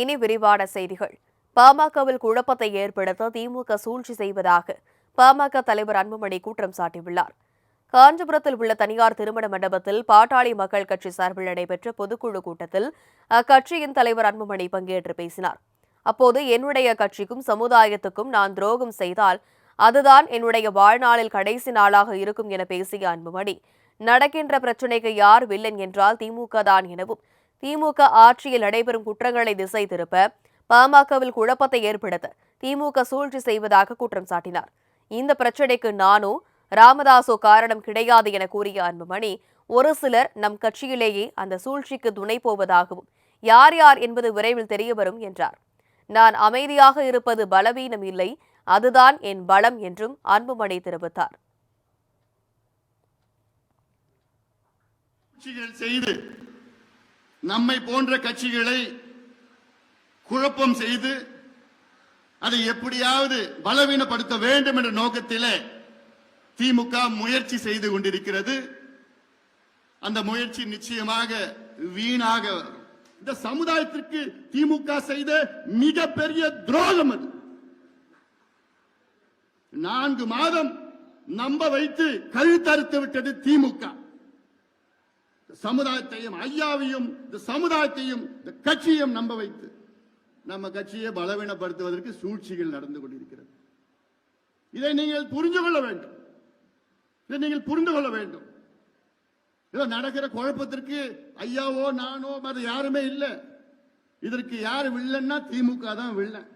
இனி விரிவான செய்திகள். பாமகவில் குழப்பத்தை ஏற்படுத்த திமுக சூழ்ச்சி செய்வதாக பாமக தலைவர் அன்புமணி குற்றம் சாட்டியுள்ளார். காஞ்சிபுரத்தில் உள்ள தனியார் திருமண மண்டபத்தில் பாட்டாளி மக்கள் கட்சி சார்பில் நடைபெற்ற பொதுக்குழு கூட்டத்தில் அக்கட்சியின் தலைவர் அன்புமணி பங்கேற்று பேசினார். அப்போது என்னுடைய கட்சிக்கும் சமுதாயத்துக்கும் நான் துரோகம் செய்தால் அதுதான் என்னுடைய வாழ்நாளில் கடைசி நாளாக இருக்கும் என பேசிய அன்புமணி நடக்கின்ற பிரச்சினைக்கு யார் வில்லன் என்றால் திமுக தான் எனவும் திமுக ஆட்சியில் நடைபெறும் குற்றங்களை திசை திருப்ப பாமகவில் குழப்பத்தை ஏற்படுத்த திமுக சூழ்ச்சி செய்வதாக குற்றம் சாட்டினார். இந்த பிரச்சினைக்கு நானோ ராமதாசோ காரணம் கிடையாது என கூறிய அன்புமணி ஒரு சிலர் நம் கட்சியிலேயே அந்த சூழ்ச்சிக்கு துணை போவதாகவும் யார் யார் என்பது விரைவில் தெரியவரும் என்றார். நான் அமைதியாக இருப்பது பலவீனம் இல்லை அதுதான் என் பலம் என்றும் அன்புமணி தெரிவித்தார். செய்து நம்மை போன்ற கட்சிகளை குழப்பம் செய்து அதை எப்படியாவது பலவீனப்படுத்த வேண்டும் என்ற நோக்கத்திலே திமுக முயற்சி செய்து கொண்டிருக்கிறது அந்த முயற்சி நிச்சயமாக வீணாக வரும். இந்த சமுதாயத்திற்கு திமுக செய்த மிகப்பெரிய துரோகம் அது நான்கு மாதம் நம்ப வைத்து கழுத்தறுத்து விட்டது திமுக சமுதாயத்தையும் ஐயாவையும் இந்த சமுதாயத்தையும் இந்த கட்சியையும் நம்ப வைத்து நம்ம கட்சியை பலவீனப்படுத்துவதற்கு சூழ்ச்சிகள் நடந்து கொண்டிருக்கிறது. இதை நீங்கள் புரிந்து கொள்ள வேண்டும். இதை நீங்கள் புரிந்து கொள்ள வேண்டும். இதோ நடக்கிற குழப்பத்திற்கு ஐயாவோ நானோ மற்ற யாருமே இல்லை. இதற்கு யார் வில்லன்னா திமுக தான் வில்லன்.